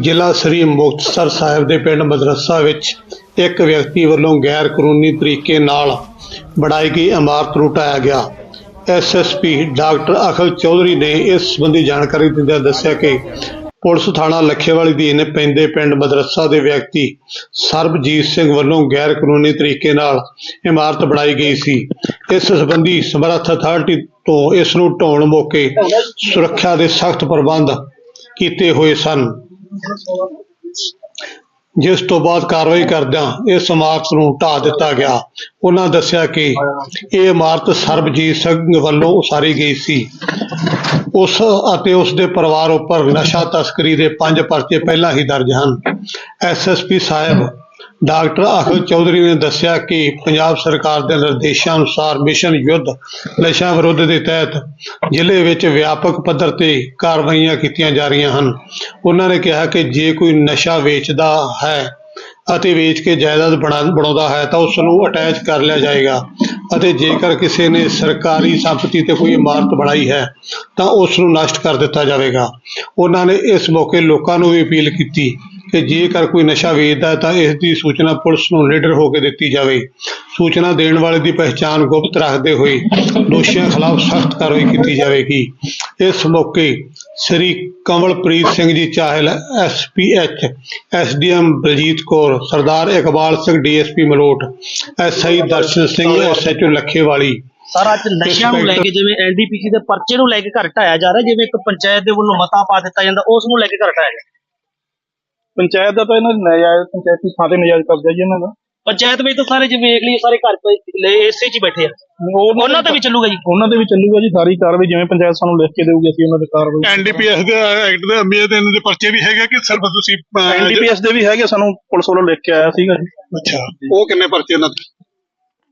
ਜ਼ਿਲ੍ਹਾ ਸ੍ਰੀ ਮੁਕਤਸਰ ਸਾਹਿਬ ਦੇ ਪਿੰਡ ਮਦਰਸਾ ਵਿੱਚ ਇੱਕ ਵਿਅਕਤੀ ਵੱਲੋਂ ਗੈਰ ਕਾਨੂੰਨੀ ਤਰੀਕੇ ਨਾਲ ਬਣਾਈ ਗਈ ਇਮਾਰਤ ਨੂੰ ਢਾਇਆ ਗਿਆ। ਐਸਐਸਪੀ ਡਾਕਟਰ ਅਖਲ ਚੌਧਰੀ ਨੇ ਇਸ ਸੰਬੰਧੀ ਜਾਣਕਾਰੀ ਦਿੰਦਿਆਂ ਦੱਸਿਆ ਕਿ ਪੁਲਿਸ ਥਾਣਾ ਲੱਖੇਵਾਲੀ ਦੀ ਨੇ ਪੈਂਦੇ ਪਿੰਡ ਮਦਰਸਾ ਦੇ ਵਿਅਕਤੀ ਸਰਬਜੀਤ ਸਿੰਘ ਵੱਲੋਂ ਗੈਰ ਕਾਨੂੰਨੀ ਤਰੀਕੇ ਨਾਲ ਇਮਾਰਤ ਬਣਾਈ ਗਈ ਸੀ। ਇਸ ਸੰਬੰਧੀ ਸਮਰੱਥ ਅਥਾਰਟੀ ਤੋਂ ਇਸ ਨੂੰ ਢਾਉਣ ਮੌਕੇ ਸੁਰੱਖਿਆ ਦੇ ਸਖਤ ਪ੍ਰਬੰਧ ਕੀਤੇ ਹੋਏ ਸਨ। ਜਿਸ ਤੋਂ ਬਾਅਦ ਕਾਰਵਾਈ ਕਰਦਿਆਂ ਇਸ ਇਮਾਰਤ ਨੂੰ ਢਾਹ ਦਿੱਤਾ ਗਿਆ। ਉਹਨਾਂ ਦੱਸਿਆ ਕਿ ਇਹ ਇਮਾਰਤ ਸਰਬਜੀਤ ਸਿੰਘ ਵੱਲੋਂ ਉਸਾਰੀ ਗਈ ਸੀ। ਉਸ ਅਤੇ ਉਸ ਦੇ ਪਰਿਵਾਰ ਉੱਪਰ ਨਸ਼ਾ ਤਸਕਰੀ ਦੇ ਪੰਜ ਪਰਚੇ ਪਹਿਲਾਂ ਹੀ ਦਰਜ ਹਨ। ਐਸਐਸਪੀ ਸਾਹਿਬ ਡਾਕਟਰ ਅਖਿਲ ਚੌਧਰੀ ਨੇ ਦੱਸਿਆ ਕਿ ਪੰਜਾਬ ਸਰਕਾਰ ਦੇ ਨਿਰਦੇਸ਼ਾਂ ਅਨੁਸਾਰ ਮਿਸ਼ਨ ਯੁੱਧ ਨਸ਼ਾ ਵਿਰੁੱਧ ਦੇ ਤਹਿਤ ਜ਼ਿਲ੍ਹੇ ਵਿੱਚ ਵਿਆਪਕ ਪੱਧਰ ਤੇ ਕਾਰਵਾਈਆਂ ਕੀਤੀਆਂ ਜਾ ਰਹੀਆਂ ਹਨ। ਉਹਨਾਂ ਨੇ ਕਿਹਾ ਕਿ ਜੇ ਕੋਈ ਨਸ਼ਾ ਵੇਚਦਾ ਹੈ ਅਤੇ ਵੇਚ ਕੇ ਜਾਇਦਾਦ ਬਣਾ, ਬਣਾਉਂਦਾ ਹੈ ਤਾਂ ਉਸ ਨੂੰ ਅਟੈਚ ਕਰ ਲਿਆ ਜਾਏਗਾ ਅਤੇ ਜੇਕਰ ਕਿਸੇ ਨੇ ਸਰਕਾਰੀ ਸੰਪਤੀ ਤੇ ਕੋਈ ਇਮਾਰਤ ਬਣਾਈ ਹੈ ਤਾਂ ਉਸ ਨੂੰ ਨਸ਼ਟ ਕਰ ਦਿੱਤਾ ਜਾਵੇਗਾ। ਉਹਨਾਂ ਨੇ ਇਸ ਮੌਕੇ ਲੋਕਾਂ ਨੂੰ ਵੀ ਅਪੀਲ ਕੀਤੀ ਕਿ ਜੇਕਰ ਕੋਈ ਨਸ਼ਾ ਵੇਚਦਾ ਹੈ ਤਾਂ ਇਸ ਦੀ ਸੂਚਨਾ ਪੁਲਿਸ ਨੂੰ ਲੀਡਰ ਹੋ ਕੇ ਦਿੱਤੀ ਜਾਵੇ ਸੂਚਨਾ ਦੇਣ ਵਾਲੇ ਦੀ ਪਹਿਚਾਣ ਗੁਪਤ ਰੱਖਦੇ ਹੋਏ ਦੋਸ਼ੀਆਂ ਖਿਲਾਫ ਸਖਤ ਕਾਰਵਾਈ ਕੀਤੀ ਜਾਵੇਗੀ ਇਸ ਮੌਕੇ Shri Kamalpreet Singh ji Chahal SPH SDM Baljit Kaur, Sardar Iqbal Singh DSP Malout SI Darshan Singh SHO Lakhewali sir, ਅੱਜ ਨਸ਼ਿਆਂ ਨੂੰ ਲੈ ਕੇ ਜਿਵੇਂ ਐਨਡੀਪੀਸੀ ਦੇ ਪਰਚੇ ਨੂੰ ਲੈ ਕੇ ਘਰ ਢਾਇਆ ਜਾ ਰਿਹਾ, ਜਿਵੇਂ ਇੱਕ ਪੰਚਾਇਤ ਦੇ ਵੱਲੋਂ ਮਤਾ ਪਾ ਦਿੱਤਾ ਜਾਂਦਾ, ਉਸ ਨੂੰ ਲੈ ਕੇ ਘਰ ਢਾਇਆ ਜਾ ਰਿਹਾ। ਪੰਚਾਇਤ ਦਾ ਤਾਂ ਇਹਨਾਂ ਦੀ ਨਜਾਇਜ਼ ਪੰਚਾਇਤੀ ਥਾਂ ਤੇ ਨਜਾਇਜ਼ ਕਬਜ਼ਾ ਜੀ ਇਹਨਾਂ ਦਾ। ਪੰਚਾਇਤ ਵਿੱਚ ਤਾਂ ਸਾਰੇ ਜਿਵੇਂ ਵੇਖ ਲਈਏ ਸਾਰੇ ਘਰ ਪਏ ਲੈ ਇਸੇ 'ਚ ਹੀ ਬੈਠੇ ਆ। ਉਹਨਾਂ ਤੇ ਵੀ ਚੱਲੂਗਾ ਜੀ। ਉਹਨਾਂ ਦੇ ਵੀ ਚੱਲੂਗਾ ਜੀ ਸਾਰੀ ਕਾਰਵਾਈ ਜਿਵੇਂ ਪੰਚਾਇਤ ਸਾਨੂੰ ਲਿਖ ਕੇ ਦੇਊਗੀ ਅਸੀਂ ਉਹਨਾਂ ਦੇ ਕਾਰਵਾਈ ਐਨਡੀਪੀਐਸ ਦੇ ਐਕਟ ਦੇ ਅੰਮੀਅਤ ਇਹਨਾਂ ਦੇ ਪਰਚੇ ਵੀ ਹੈਗੇ ਕਿ ਸਿਰਫ ਤੁਸੀਂ ਐਨਡੀਪੀਐਸ ਦੇ ਵੀ ਹੈਗੇ ਸਾਨੂੰ ਪੁਲਿਸ ਵੱਲੋਂ ਲਿਖ ਕੇ ਆਇਆ ਸੀਗਾ ਜੀ। ਅੱਛਾ ਉਹ ਕਿੰਨੇ ਪਰਚੇ ਉਹਨਾਂ ਦੇ?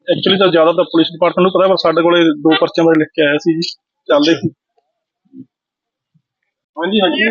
ਐਕਚੁਅਲੀ ਤਾਂ ਜ਼ਿਆਦਾ ਤਾਂ ਪੁਲਿਸ ਡਿਪਾਰਟਮੈਂਟ ਨੂੰ ਪਤਾ ਪਰ ਸਾਡੇ ਕੋਲੇ ਦੋ ਪਰਚਿਆਂ ਬਾਰੇ ਲਿਖ ਕੇ ਆਇਆ ਸੀ ਜੀ। ਚੱਲਦੇ ਸੀ। ਹਾਂਜੀ ਹਾਂਜੀ।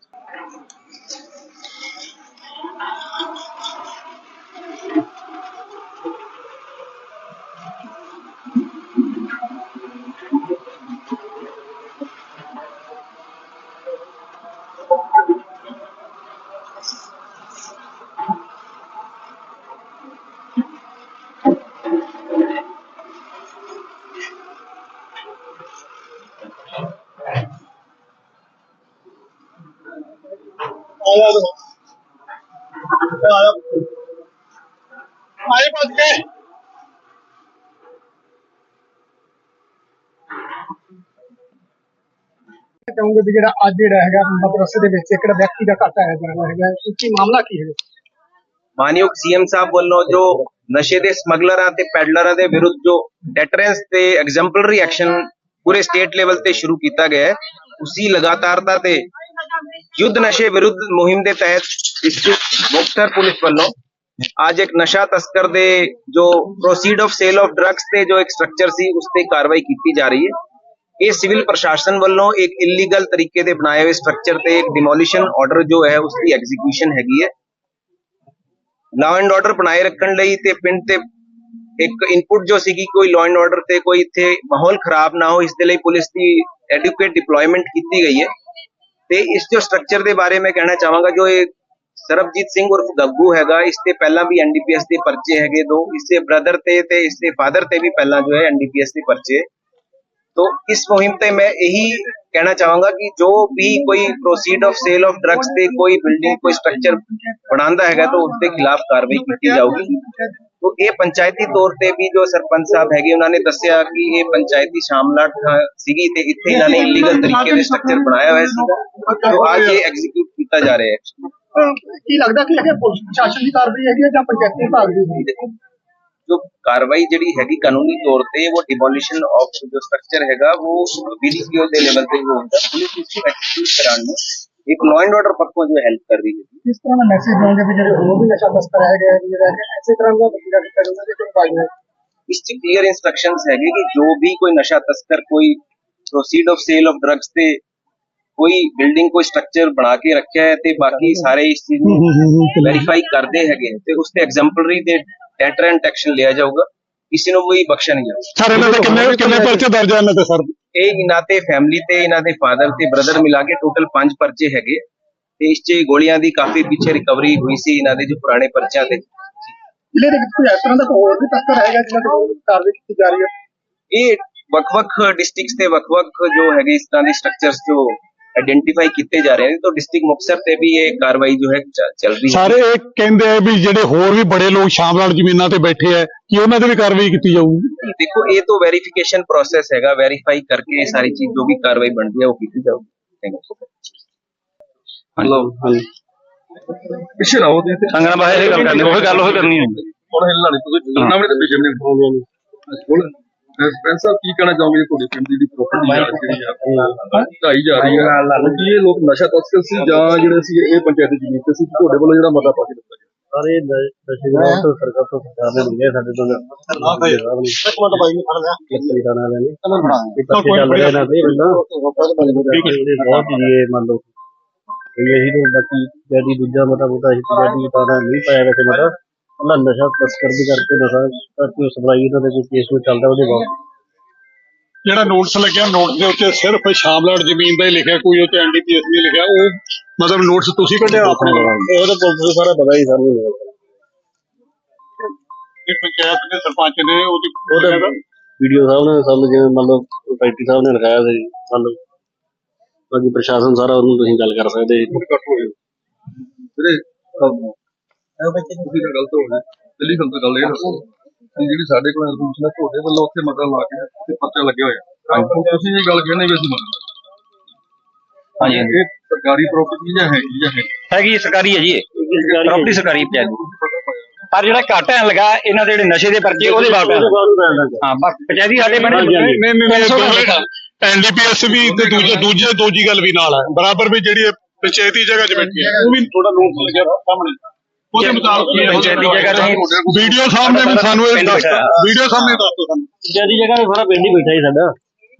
ਆਏ ਪੱਜ ਕੇ। ਚਾਹੂੰਗੇ ਵੀ ਜਿਹੜਾ ਅੱਜ ਜਿਹੜਾ ਹੈਗਾ ਮਦਰਸੇ ਦੇ ਵਿੱਚ ਇੱਕ ਵਿਅਕਤੀ ਦਾ ਘਾਟਾ ਹੈ ਜਿਹੜਾ ਹੈਗਾ ਕੀ ਮਾਮਲਾ ਕੀ ਹੈ? ਮਾਨਯੋਗ ਸੀਐਮ ਸਾਹਿਬ ਵੱਲੋਂ ਜੋ ਨਸ਼ੇ ਦੇ ਸਮਗਲਰਾਂ ਤੇ ਪੈਡਲਰਾਂ ਦੇ ਵਿਰੁੱਧ ਜੋ ਡੈਟਰੈਂਸ ਤੇ ਐਗਜ਼ੈਂਪਲਰੀ ਐਕਸ਼ਨ ਪੂਰੇ ਸਟੇਟ ਲੈਵਲ ਤੇ ਸ਼ੁਰੂ ਕੀਤਾ ਗਿਆ ਹੈ। ਉਸੀ ਲਗਾਤਾਰਤਾ ਤੇ ਯੁੱਧ ਨਸ਼ੇ ਵਿਰੁੱਧ ਮੁਹਿੰਮ ਦੇ ਤਹਿਤ ਇਸ ਮੁਕਤਸਰ ਪੁਲਿਸ ਵੱਲੋਂ ਅੱਜ ਇੱਕ ਨਸ਼ਾ ਤਸਕਰ ਦੇ ਜੋ proceed of sale of drugs ਤੇ ਜੋ ਇੱਕ ਸਟਰਕਚਰ ਸੀ, ਉਸ ਤੇ ਕਾਰਵਾਈ ਕੀਤੀ ਜਾ ਰਹੀ ਹੈ। ਇਹ ਸਿਵਲ ਪ੍ਰਸ਼ਾਸਨ ਵੱਲੋਂ ਇੱਕ ਇਲੀਗਲ ਤਰੀਕੇ ਦੇ ਬਣਾਏ ਹੋਏ ਸਟਰਕਚਰ ਤੇ ਇੱਕ ਡਿਮੋਲੀਸ਼ਨ ਆਰਡਰ ਜੋ ਹੈ ਉਸ ਦੀ ਐਗਜ਼ੀਕਿਊਸ਼ਨ ਹੈਗੀ ਹੈ। ਲਾਅ ਐਂਡ ਆਰਡਰ ਬਣਾਏ ਰੱਖਣ ਲਈ ਤੇ ਪਿੰਡ ਤੇ ਇੱਕ ਇਨਪੁਟ ਜੋ ਸੀਗੀ ਕੋਈ ਲਾਅ ਐਂਡ ਆਰਡਰ ਤੇ ਕੋਈ ਇੱਥੇ ਮਾਹੌਲ ਖਰਾਬ ਨਾ ਹੋ ਇਸ ਦੇ ਲਈ ਪੁਲਿਸ ਦੀ ਐਡੁਕੇਟ ਡਿਪਲੋਇਮੈਂਟ ਕੀਤੀ ਗਈ ਹੈ ਤੇ ਇਸ ਜੋ ਸਟਰਕਚਰ ਦੇ ਬਾਰੇ ਮੈਂ ਕਹਿਣਾ ਚਾਹਾਂਗਾ ਜੋ ਇਹ ਸਰਬਜੀਤ ਸਿੰਘ ਉਰਫ ਗੱਗੂ ਹੈਗਾ ਇਸ ਤੇ ਪਹਿਲਾਂ ਵੀ ਐਨਡੀਪੀਐਸ ਦੇ ਪਰਚੇ ਹੈਗੇ ਦੋ ਇਸ ਦੇ ਬ੍ਰਦਰ ਤੇ ਤੇ ਇਸ ਦੇ ਫਾਦਰ ਤੇ ਵੀ ਪਹਿਲਾਂ ਜੋ ਹੈ ਐਨਡੀਪੀਐਸ ਦੇ ਪਰਚੇ ਹੈ। तो इस मुहिम पे मैं यही कहना चाहूंगा कि जो भी कोई proceed of sale of drugs ਤੇ ਕੋਈ ਬਿਲਡਿੰਗ ਕੋਈ ਸਟਰਕਚਰ ਬਣਾਉਂਦਾ ਹੈਗਾ ਤਾਂ ਉਸ ਦੇ ਖਿਲਾਫ ਕਾਰਵਾਈ ਕੀਤੀ तो ਇਹ ਪੰਚਾਇਤੀ ਤੌਰ ਤੇ ਵੀ ਜੋ ਸਰਪੰਚ ਸਾਹਿਬ ਹੈਗੇ ਉਹਨਾਂ ਨੇ ਦੱਸਿਆ ਕਿ ਇਹ ਪੰਚਾਇਤੀ ਸ਼ਾਮਲਾਟ ਸੀਗੀ ਤੇ ਇੱਥੇ ਇਹਨਾਂ ਨੇ ਇਲੀਗਲ ਤਰੀਕੇ ਦੇ ਸਟਰਕਚਰ ਬਣਾਇਆ ਹੋਇਆ ਸੀਗਾ। तो ਅੱਜ ਇਹ ਐਗਜ਼ੀਕਿਊਟ ਕੀਤਾ ਜਾ ਰਿਹਾ ਹੈ। ਕੀ ਲੱਗਦਾ ਕਿ ਇਹ ਪੁਲਿਸ ਪ੍ਰਸ਼ਾਸਨ ਦੀ ਕਾਰਵਾਈ ਹੈਗੀ ਜਾਂ ਪੰਚਾਇਤੀ ਵਿਭਾਗ ਦੀ ਜੋ ਕਾਰਵਾਈ ਜਿਹੜੀ ਹੈਗੀ ਕਾਨੂੰਨੀ ਤੌਰ ਤੇ ਉਹ ਡਿਮੋਲੀਸ਼ਨ ਆਫ ਜੋ ਸਟਰਕਚਰ ਹੈਗਾ ਉਹ ਬੀਡੀਪੀਓ ਦੇ ਲੈਵਲ ਤੇ ਹੀ ਹੁੰਦਾ ਪੁਲਿਸ ਇਸ ਨੂੰ ਐਕਸੀਕਿਊਟ ਕਰਾਉਣ ਨੂੰ ਇੱਕ ਲੋ ਐਂਡ ਆਰਡਰ ਪੱਖੋਂ ਜਿਵੇਂ ਹੈਲਪ ਕਰ ਰਹੀ ਹੈ। ਕਿਸ ਤਰ੍ਹਾਂ ਦਾ ਮੈਸੇਜ ਦੇਣਗੇ ਵੀ ਜਿਹੜੇ ਹੋਰ ਵੀ ਨਸ਼ਾ ਤਸਕਰ ਹੈਗੇ ਆ ਜਿਹੜਾ ਇਸੇ ਤਰ੍ਹਾਂ ਦਾ ਬੰਦਾ ਕਰਨਾ ਤੇ ਕੋਈ ਇਸ ਚ ਕਲੀਅਰ ਇਨਸਟਰਕਸ਼ਨਸ ਹੈਗੇ ਕਿ ਜੋ ਵੀ ਕੋਈ ਨਸ਼ਾ ਤਸਕਰ ਕੋਈ proceed of sale of drugs ਤੇ ਕੋਈ ਬਿਲਡਿੰਗ ਕੋਈ ਸਟਰਕਚਰ ਬਣਾ ਕੇ ਰੱਖਿਆ ਹੈ ਤੇ ਬਾਕੀ ਸਾਰੇ ਇਸ ਚੀਜ਼ ਨੂੰ ਵੈਰੀਫਾਈ ਕਰਦੇ ਹੈਗੇ ਤੇ ਉਸ ਤੇ ਐਗਜ਼ੈਂਪਲਰੀ ਦੇ ਡੈਟਰੈਂਟ ਐਕਸ਼ਨ ਲਿਆ ਜਾਊਗਾ। ਕਿਸੇ ਨੂੰ ਕੋਈ ਬਖਸ਼ਿਆ ਨਹੀਂ ਜਾਊਗਾ। ਸਰ ਇਹਨਾਂ ਦੇ ਕਿੰਨੇ ਕਿੰਨੇ ਪਰਚੇ ਦਰਜ ਹਨ ਤੇ ਸਰ? ਇਹ ਇਹਨਾਂ ਤੇ ਫੈਮਿਲੀ ਤੇ ਇਹਨਾਂ ਦੇ ਫਾਦਰ ਤੇ ਬ੍ਰਦਰ ਮਿਲਾ ਕੇ ਟੋਟਲ 5 ਪਰਚੇ ਹੈਗੇ। ਤੇ ਇਸ 'ਚ ਗੋਲੀਆਂ ਦੀ ਕਾਫੀ ਪਿੱਛੇ ਰਿਕਵਰੀ ਹੋਈ ਸੀ ਇਹਨਾਂ ਦੇ ਜੋ ਪੁਰਾਣੇ ਪਰਚਿਆਂ ਤੇ। ਜ਼ਿਲ੍ਹੇ ਦੇ ਵਿੱਚ ਕੋਈ ਇਸ ਤਰ੍ਹਾਂ ਦਾ ਹੋਰ ਵੀ ਤਸਕਰ ਹੈਗਾ ਜਿਹਨਾਂ ਤੇ ਕਾਰਵਾਈ ਕੀਤੀ ਜਾ ਰਹੀ ਹੈ? ਇਹ ਵੱਖ-ਵੱਖ ਡਿਸਟ੍ਰਿਕਟਸ ਤੇ ਵੱਖ-ਵੱਖ ਜੋ ਹੈਗੇ ਇਸ ਤਰ੍ਹਾਂ ਦੇ ਸਟਰਕਚਰਸ ਜੋ ਆਇਡੈਂਟੀਫਾਈ ਕੀਤੇ ਜਾ ਰਹੇ ਨੇ ਤਾਂ ਡਿਸਟ੍ਰਿਕਟ ਮੁਕਤਸਰ ਤੇ ਵੀ ਇਹ ਕਾਰਵਾਈ ਜੋ ਹੈ ਚੱਲ ਰਹੀ ਹੈ। ਸਾਰੇ ਇਹ ਕਹਿੰਦੇ ਆ ਵੀ ਜਿਹੜੇ ਹੋਰ ਵੀ ਬੜੇ ਲੋਕ ਸ਼ਾਮਲਾਲ ਜ਼ਮੀਨਾਂ ਤੇ ਬੈਠੇ ਆ ਕਿ ਉਹਨਾਂ ਤੇ ਵੀ ਕਾਰਵਾਈ ਕੀਤੀ ਜਾਊਗੀ? ਦੇਖੋ ਇਹ ਤਾਂ ਵੈਰੀਫਿਕੇਸ਼ਨ ਪ੍ਰੋਸੈਸ ਹੈਗਾ ਵੈਰੀਫਾਈ ਕਰਕੇ ਇਹ ਸਾਰੀ ਚੀਜ਼ ਜੋ ਵੀ ਕਾਰਵਾਈ ਬਣਦੀ ਹੈ ਉਹ ਕੀਤੀ ਜਾਊਗੀ। ਥੈਂਕ ਯੂ ਪਿੱਛੇ ਰਹੋ ਤੇ। ਸੰਗਣਾ ਬਾਹਰ ਇਹ ਗੱਲ ਕਰਨੀ ਉਹ ਗੱਲ ਉਹ ਕਰਨੀ ਹੈ। ਹੁਣ ਹਿੱਲਣਾ ਨਹੀਂ ਤੁਸੀਂ ਜਿੰਨਾ ਵੀ ਤੇ ਪਿੱਛੇ ਨਹੀਂ। ਹੁਣ ਸਰਪੰਚ ਸਾਹਿਬ ਕੀ ਕਹਿਣਾ ਚਾਹੋਗੇ ਤੁਹਾਡੇ ਪਿੰਡ ਦੀ ਜਿਹੜੀ ਪ੍ਰਾਪਰਟੀ ਆ ਜਿਹੜੀ ਆ ਢਾਈ ਜਾ ਰਹੀ ਹੈ ਕੀ ਇਹ ਲੋਕ ਨਸ਼ਾ ਤਸਕਰ ਸੀ ਜਾਂ ਜਿਹੜੇ ਸੀ ਇਹ ਪੰਚਾਇਤ ਜ਼ਮੀਨ ਤੇ ਸੀ? ਤੁਹਾਡੇ ਵੱਲੋਂ ਜਿਹੜਾ ਮਤਾ ਪਾ ਕੇ ਦਿੱਤਾ ਗਿਆ। ਸਾਰੇ ਨਸ਼ੇ ਦੇ ਤੋਂ ਸਰਕਾਰ ਤੋਂ ਸਰਕਾਰ ਨੇ ਮਿਲਿਆ ਸਾਡੇ ਤੋਂ ਇੱਕ ਮਿੰਟ ਬਾਈ ਨੂੰ ਫੜ ਲਿਆ। ਕਿੱਥੇ ਜਾਣਾ ਲੈਣੇ ਇਹ ਪੱਕੇ ਚੱਲ ਰਿਹਾ ਨਾ ਤੇ ਬੰਦਾ ਬਹੁਤ ਹੀ ਇਹ ਮੰਨ ਲਓ ਇਹ ਤੋਂ ਬਾਕੀ ਜਿਹੜੀ ਦੂਜਾ ਮਤਾ ਬੁਤਾ ਸੀ ਜਿਹੜੀ ਤਾਂ ਨਹੀਂ ਪਾਇਆ ਵੈਸੇ ਮਤਾ। ਉਹਨਾਂ ਨਸ਼ਾ ਤਸਕਰ ਦੀ ਕਰਕੇ ਨਸ਼ਾ ਕਰਕੇ ਸਪਲਾਈ ਇਹਨਾਂ ਦੇ ਕੋਈ ਕੇਸ ਵਿੱਚ ਚੱਲਦਾ ਉਹਦੇ ਬਾਅਦ। ਜਿਹੜਾ ਨੋਟਿਸ ਲੱਗਿਆ ਨੋਟਿਸ ਦੇ ਉੱਤੇ ਸਿਰਫ ਸ਼ਾਮਲਾਲ ਜ਼ਮੀਨ ਦਾ ਹੀ ਲਿਖਿਆ ਕੋਈ ਉੱਤੇ ਐਨਡੀਪੀਐਸ ਨਹੀਂ ਲਿਖਿਆ ਉਹ ਮਤਲਬ ਨੋਟਿਸ ਤੁਸੀਂ ਕੱਢਿਆ ਆਪਣੇ ਵੱਲੋਂ ਉਹਦਾ ਪੁਲਿਸ ਨੂੰ ਸਾਰਾ ਪਤਾ ਹੀ ਸਾਨੂੰ ਇਹ ਪੰਚਾਇਤ ਦੇ ਸਰਪੰਚ ਨੇ ਉਹਦੀ ਉਹਦਾ ਵੀਡੀਓ ਸਾਹਿਬ ਨੇ ਸਾਨੂੰ ਜਿਵੇਂ ਮੰਨ ਲਓ ਫੈਕਟਰੀ ਸਾਹਿਬ ਨੇ ਲਿਖਾਇਆ ਸੀ ਮੰਨ ਲਓ ਬਾਕੀ ਪ੍ਰਸ਼ਾਸਨ ਸਾਰਾ ਉਹਨੂੰ ਤੁਸੀਂ ਗੱਲ ਕਰ ਸਕਦੇ ਜੀ ਕੱਟ ਹੋਏ ਵੀਰੇ ਤੁਸੀਂ ਤਾਂ ਗਲਤ ਹੋ ਗਏ। ਦਿੱਲੀ ਗੱਲ ਤਾਂ ਗੱਲ ਇਹ ਦੱਸੋ। ਕਿ ਜਿਹੜੀ ਸਾਡੇ ਕੋਲ ਇਨਫੋਰਮੇਸ਼ਨ ਹੈ ਤੁਹਾਡੇ ਵੱਲੋਂ ਉੱਥੇ ਮਤਾ ਲਾ ਕੇ ਤੇ ਪਰਚਾ ਲੱਗਿਆ ਹੋਇਆ। ਤੁਸੀਂ ਇਹ ਗੱਲ ਕਹਿੰਦੇ ਵੀ ਅਸੀਂ ਮੰਨਦੇ ਹਾਂਜੀ ਇਹ ਸਰਕਾਰੀ ਪ੍ਰਾਪਰਟੀ ਜਾਂ ਹੈਗੀ ਜਾਂ ਹੈ ਹੈਗੀ ਸਰਕਾਰੀ ਹੈ ਜੀ ਇਹ। ਪ੍ਰਾਪਰਟੀ ਸਰਕਾਰੀ ਪਰ ਜਿਹੜਾ ਘੱਟ ਲਗਾ ਇਹਨਾਂ ਦੇ ਜਿਹੜੇ ਨਸ਼ੇ ਦੇ ਪਰਚੇ ਉਹਦੇ ਬਾਅਦ ਹਾਂ ਬਸ ਪੰਚਾਇਤੀ ਸਾਡੇ ਪਿੰਡ ਨਹੀਂ ਨਹੀਂ ਨਹੀਂ ਐਨਡੀਪੀਐਸ ਵੀ ਤੇ ਦੂਜੇ ਦੂਜੇ ਦੂਜੀ ਗੱਲ ਵੀ ਨਾਲ ਹੈ। ਬਰਾਬਰ ਵੀ ਜਿਹੜੀ ਪੰਚਾਇਤੀ ਜਗ੍ਹਾ 'ਚ ਬੈਠੀ ਹੈ। ਉਹ ਵੀ ਥੋੜਾ ਨੋਟ ਲੱਗਿਆ ਸਾਹਮਣੇ। ਉਹਦੇ ਮੁਤਾਬਕ ਹੀ ਹੈ। ਪੰਚਾਇਤੀ ਜਗ੍ਹਾ ਤੇ ਵੀਡੀਓ ਸਾਹਮਣੇ ਵੀ ਸਾਨੂੰ ਇਹ ਦੱਸ ਵੀਡੀਓ ਸਾਹਮਣੇ ਦੱਸ ਦਿਓ ਸਾਨੂੰ। ਪੰਚਾਇਤੀ ਜਗ੍ਹਾ ਤੇ ਸਾਰਾ ਪਿੰਡ ਹੀ ਬੈਠਾ ਹੀ ਸਾਡਾ।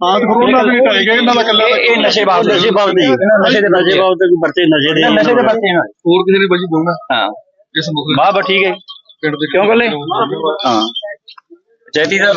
ਹਾਂ ਤੇ ਉਹਨਾਂ ਦੇ ਢਾਈ ਗਏ ਇਹਨਾਂ ਦਾ ਕੱਲਾ ਇਹ ਨਸ਼ੇ ਬਾਬਤ ਨਸ਼ੇ ਬਾਬਤ ਹੀ ਨਸ਼ੇ ਦੇ ਨਸ਼ੇ ਬਾਬਤ ਕੋਈ ਪਰਚੇ ਨਸ਼ੇ ਦੇ ਨਸ਼ੇ ਦੇ ਨਾਲ ਹੋਰ ਕਿਸੇ ਨੇ ਬਾਜੀ ਬੋਲਣਾ ਹਾਂ। ਇਸ ਮਸਲੇ ਬਾਬਾ ਠੀਕ ਹੈ ਪਿੰਡ ਦੇ ਕਿਉਂ ਬੋਲੇ ਹਾਂ। ਪੰਚਾਇਤੀ ਦਾ